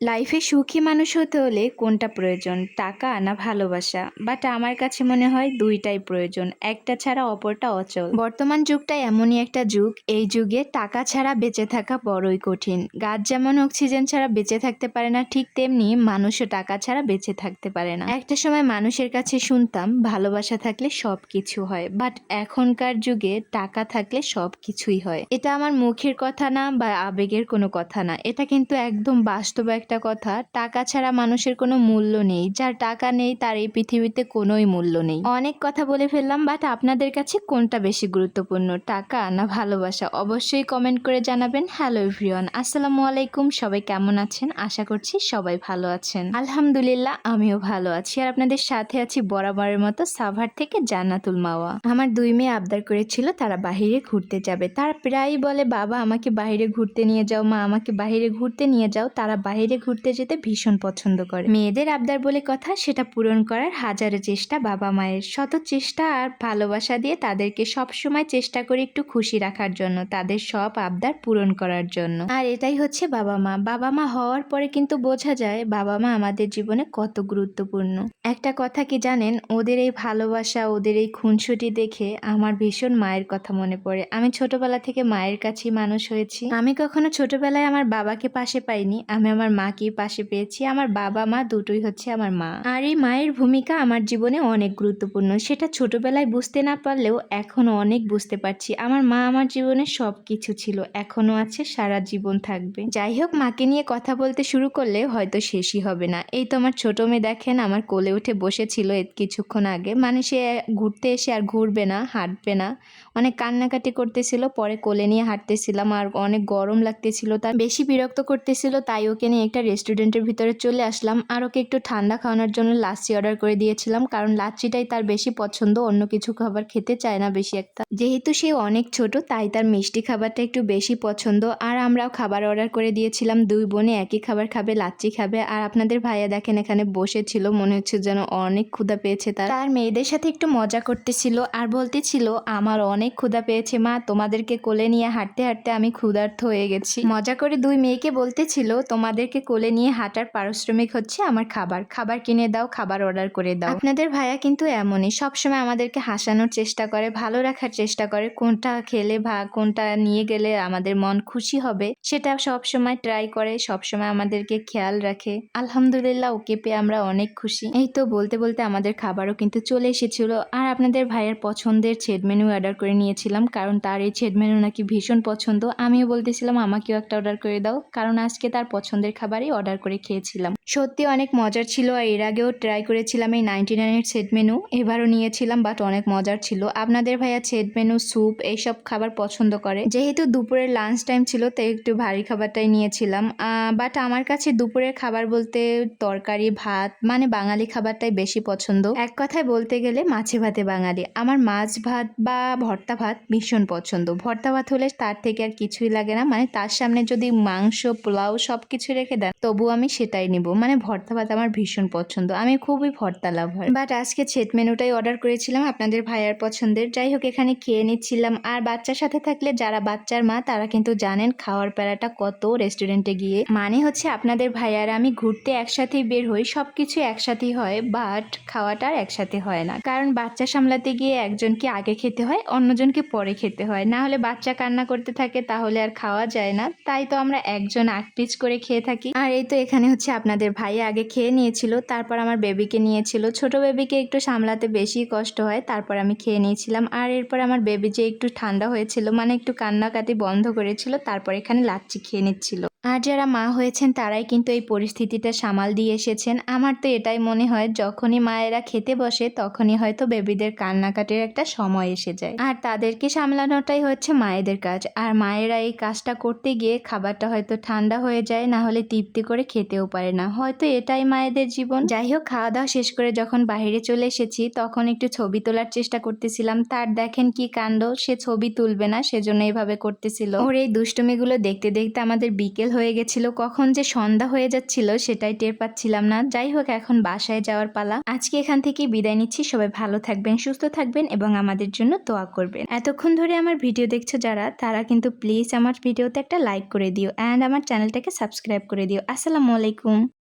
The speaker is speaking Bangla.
লাইফে সুখী মানুষ হতে হলে কোনটা প্রয়োজন? টাকা না ভালোবাসা? বাট আমার কাছে মনে হয় দুইটাই প্রয়োজন, একটা ছাড়া অপরটা অচল। বর্তমান যুগটা এমনই একটা যুগ, এই যুগে টাকা ছাড়া বেঁচে থাকা বড়ই কঠিন। গাছ যেমন অক্সিজেন ছাড়া বেঁচে থাকতে পারে না, ঠিক তেমনি মানুষও টাকা ছাড়া বেঁচে থাকতে পারে না। একটা সময় মানুষের কাছে শুনতাম, ভালোবাসা থাকলে সব কিছু হয়। বাট এখনকার যুগে টাকা থাকলে সব কিছুই হয়। এটা আমার মুখের কথা না, বা আবেগের কোনো কথা না। এটা কিন্তু একদম বাস্তব একটা কথা, টাকা ছাড়া মানুষের কোনো মূল্য নেই। যার টাকা নেই, তার এই পৃথিবীতে কোনোই মূল্য নেই। অনেক কথা বলে ফেললাম বাট আপনাদের কাছে কোনটা বেশি গুরুত্বপূর্ণ, টাকা না ভালোবাসা? অবশ্যই কমেন্ট করে জানাবেন। হ্যালো এভরিওয়ান আসসালামু আলাইকুম। সবাই কেমন আছেন? আশা করছি সবাই ভালো আছেন। আলহামদুলিল্লাহ, আমিও ভালো আছি। আর আপনাদের সাথে আছি বরাবরের মতো সাভার থেকে জান্নাতুল মাওয়া। আমার দুই মেয়ে আবদার করেছিল, তারা বাহিরে ঘুরতে যাবে। তারা প্রায়ই বলে, বাবা, আমাকে বাইরে ঘুরতে নিয়ে যাও, মা, আমাকে বাইরে ঘুরতে নিয়ে যাও। তারা বাইরে ঘুরতে যেতে ভীষণ পছন্দ করে। মেয়েদের আবদার বলে কথা, সেটা পূরণ করার হাজারো চেষ্টা বাবা মায়ের। শত চেষ্টা আর ভালোবাসা দিয়ে তাদেরকে সব সময় চেষ্টা করি একটু খুশি রাখার জন্য, তাদের সব আবদার পূরণ করার জন্য। আর এটাই হচ্ছে বাবা মা। বাবা মা হওয়ার পরে কিন্তু বোঝা যায় বাবা মা আমাদের জীবনে কত গুরুত্বপূর্ণ। একটা কথা কি জানেন? ওদের এই ভালোবাসা, ওদের এই খুনসুটি দেখে আমার ভীষণ মায়ের কথা মনে পড়ে। আমি ছোটবেলা থেকে মায়ের কাছেই মানুষ হয়েছি। আমি কখনো ছোটবেলায় আমার বাবাকে পাশে পাইনি। আমি আমার মাকেই পাশে পেয়েছি, আমার বাবা মা দুটোই হচ্ছে আমার মা। আর এই মায়ের ভূমিকা আমার জীবনে অনেক গুরুত্বপূর্ণ, সেটা ছোটবেলায় বুঝতে না পারলেও এখনও অনেক বুঝতে পারছি। আমার মা আমার জীবনে সব কিছু ছিল, এখনও আছে, সারা জীবন থাকবে। যাই হোক, মাকে নিয়ে কথা বলতে শুরু করলে হয়তো শেষই হবে না। এই তো আমার ছোট মেয়ে দেখেন, আমার কোলে উঠে বসেছিল কিছুক্ষণ আগে। মানে সে ঘুরতে এসে আর ঘুরবে না, হাঁটবে না। অনেক কান্নাকাটি করতেছিল, পরে কোলে নিয়ে হাঁটতেছিলাম, আর অনেক গরম লাগতেছিল তার বেশি বিরক্ত করতেছিল, তাই ওকে নিয়ে একটা রেস্টুরেন্টের ভিতরে চলে আসলাম। আর ওকে একটু ঠান্ডা খাওয়ানোর জন্য লাচ্ছি অর্ডার করে দিয়েছিলাম। কারণ লাচ্ছিটাই তার বেশি পছন্দ, অন্য কিছু খাবার খেতে চায় না বেশি একটা। যেহেতু সে অনেক ছোট, তাই তার মিষ্টি খাবারটা একটু বেশি পছন্দ। আর আমরাও খাবার অর্ডার করে দিয়েছিলাম। দুই বোনে একই খাবার খাবে, লাচ্ছি খাবে। আর আপনাদের ভাইয়া দেখেন এখানে বসেছিল মনে হচ্ছে যেন অনেক ক্ষুধা পেয়েছে তার। তার মেয়েদের সাথে একটু মজা করতেছিল আর বলতেছিল, আমার অনেক ক্ষুধা পেয়েছে মা, তোমাদেরকে কোলে নিয়ে হাঁটতে হাঁটতে আমি ক্ষুধার্থ হয়ে গেছি। মজা করে দুই মেয়েকে বলতেছিল, তোমাদেরকে কোলে নিয়ে হাঁটার পারিশ্রমিক হচ্ছে আমার খাবার। খাবার কিনে দাও, খাবার অর্ডার করে দাও। আপনাদের ভাইয়া কিন্তু এমনই, সবসময় আমাদেরকে হাসানোর চেষ্টা করে, ভালো রাখার চেষ্টা করে, কোনটা খেলে ভা, কোনটা নিয়ে গেলে আমাদের মন খুশি হবে। সেটা সব সময় ট্রাই করে সব সময় আমাদেরকে খেয়াল রাখে। আলহামদুলিল্লাহ, ওকে পেয়ে আমরা অনেক খুশি। এই তো বলতে বলতে আমাদের খাবারও কিন্তু চলে এসেছিল। আর আপনাদের ভাইয়ের পছন্দের ছেদ মেনু অর্ডার করে নিয়েছিলাম, কারণ তার এই ছেদ মেনু নাকি ভীষণ পছন্দ। আমিও বলতেছিলাম, আমাকেও একটা অর্ডার করে দাও। কারণ আজকে তার পছন্দের খাবারই অর্ডার করে খেয়েছিলাম। সত্যি অনেক মজার ছিল আর এর আগেও ট্রাই করেছিলাম এই নাইনটি নাইনের সেট মেনু এবারও নিয়েছিলাম বাট অনেক মজার ছিল। আপনাদের ভাইয়া সেট মেনু স্যুপ এইসব খাবার পছন্দ করে। যেহেতু দুপুরের লাঞ্চ টাইম ছিল, তাই একটু ভারী খাবারটাই নিয়েছিলাম। বাট আমার কাছে দুপুরের খাবার বলতে তরকারি, ভাত মানে বাঙালি খাবারটাই বেশি পছন্দ। এক কথায় বলতে গেলে মাছে ভাতে বাঙালি। আমার মাছ ভাত বা ভর্তা ভাত ভীষণ পছন্দ। ভর্তা ভাত হলে তার থেকে আর কিছুই লাগে না। মানে তার সামনে যদি মাংস, পোলাও সব কিছু রেখে দেন, তবু আমি সেটাই নিব। মানে ভর্তা ভাত আমার ভীষণ পছন্দ। আমি খুবই ভর্তা লাভ হয় বাট আজকে ছেট মেনুটাই অর্ডার করেছিলাম আপনাদের ভাইয়ার পছন্দের। যাই হোক, এখানে খেয়ে নিচ্ছিলাম। আর বাচ্চার সাথে থাকলে যারা বাচ্চার মা, তারা কিন্তু জানেন খাওয়ার প্যারাটা কত রেস্টুরেন্টে গিয়ে। মানে হচ্ছে আপনাদের ভাইয়ার, আমি ঘুরতে একসাথেই বের হই। সব কিছু একসাথেই হয় বাট খাওয়াটা আর একসাথে হয় না। কারণ বাচ্চা সামলাতে গিয়ে একজনকে আগে খেতে হয়, অন্যজনকে পরে খেতে হয়। না হলে বাচ্চা কান্না করতে থাকে, তাহলে আর খাওয়া যায় না। তাই তো আমরা একজন আট পিচ করে খেয়ে থাকি। আর এই তো এখানে হচ্ছে আপনাদের ভাই আগে খেয়ে নিয়েছিল, তারপর আমার বেবিকে নিয়েছিল। ছোট বেবিকে একটু সামলাতে বেশি কষ্ট হয়, তারপর আমি খেয়ে নিয়েছিলাম। আর এরপর আমার বেবি যে একটু ঠান্ডা হয়েছিল মানে একটু কান্নাকাটি বন্ধ করেছিল, তারপর এখানে লাচ্ছি খেয়ে নিচ্ছিল। আর যারা মা হয়েছেন, তারাই কিন্তু এই পরিস্থিতিটা সামাল দিয়ে এসেছেন। আমার তো এটাই মনে হয়, যখনই মায়েরা খেতে বসে, তখনই হয়তো বেবিদের কান্নাকাটির একটা সময় এসে যায়। আর তাদেরকে সামলানোটাই হচ্ছে মায়েদের কাজ। আর মায়েরা এই কাজটা করতে গিয়ে খাবারটা হয়তো ঠান্ডা হয়ে যায় না হলে তৃপ্তি করে খেতেও পারে না। হয়তো এটাই মায়েদের জীবন। যাই হোক, খাওয়া দাওয়া শেষ করে যখন বাইরে চলে এসেছি, তখন একটু ছবি তোলার চেষ্টা করতেছিলাম। তার দেখেন কি কাণ্ড, সে ছবি তুলবে না, সেজন্য এইভাবে করতেছিল। ওর এই দুষ্টুমিগুলো দেখতে দেখতে আমাদের বিকেল হয়ে গেছিল, কখন যে সন্ধ্যা হয়ে যাচ্ছিল সেটাই টের পাচ্ছিলাম না। যাই হোক, এখন বাসায় যাওয়ার পালা। আজকে এখান থেকে বিদায় নিচ্ছি। সবাই ভালো থাকবেন, সুস্থ থাকবেন এবং আমাদের জন্য দোয়া করবেন। এতক্ষণ ধরে আমার ভিডিও দেখছ যারা, তারা কিন্তু প্লিজ আমার ভিডিওতে একটা লাইক করে দিও। অ্যান্ড আমার চ্যানেলটাকে সাবস্ক্রাইব করে দিও। আসসালামু আলাইকুম।